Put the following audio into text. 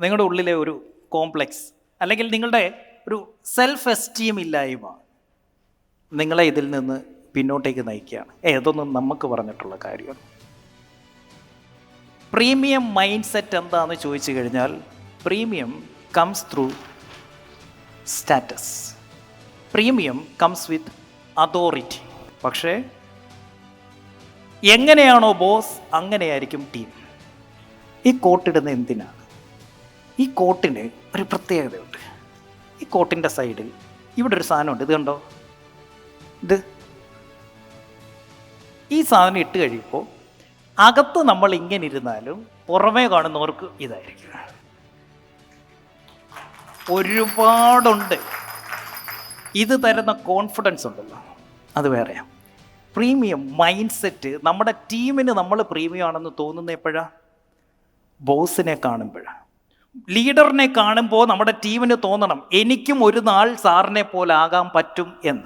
നിങ്ങളുടെ ഉള്ളിലെ ഒരു കോംപ്ലക്സ് അല്ലെങ്കിൽ നിങ്ങളുടെ ഒരു സെൽഫ് എസ്റ്റീം ഇല്ലായ്മ നിങ്ങളെ ഇതിൽ നിന്ന് പിന്നോട്ടേക്ക് നയിക്കുകയാണ്. ഏതൊന്നും നമുക്ക് പറഞ്ഞിട്ടുള്ള കാര്യമാണ് പ്രീമിയം മൈൻഡ് സെറ്റ് എന്താണെന്ന് ചോദിച്ചു കഴിഞ്ഞാൽ premium comes through status premium comes with authority പക്ഷേ എങ്ങനെയാണോ ബോസ് അങ്ങനെയായിരിക്കും ടീം ഈ കോട്ടിടുന്ന എന്തിനാണ് ഈ കോട്ടിന് ഒരു പ്രത്യേകതയുണ്ട്. ഈ കോട്ടിന്റെ സൈഡിൽ ഇവിടെ ഒരു സാധനമുണ്ട്. ഇത് കണ്ടോ? ഇത്. ഈ സാധനം ഇട്ട് കഴിയുമ്പോൾ അകത്ത് നമ്മൾ ഇങ്ങനെ ഇരുന്നാലും പുറമേ കാണുന്നവർക്ക് ഇതായിരിക്കും. ഒരുപാടുണ്ട്. ഇത് തരുന്ന കോൺഫിഡൻസ് ഉണ്ടല്ലോ. അത് വേറെ. പ്രീമിയം മൈൻഡ് സെറ്റ് നമ്മുടെ ടീമിന് നമ്മൾ പ്രീമിയം ആണെന്ന് തോന്നുന്ന എപ്പോഴാണ് ബോസിനെ കാണുമ്പോഴാണ് ലീഡറിനെ കാണുമ്പോൾ നമ്മുടെ ടീമിന് തോന്നണം എനിക്കും ഒരു നാൾ സാറിനെ പോലെ ആകാൻ പറ്റും എന്ന്.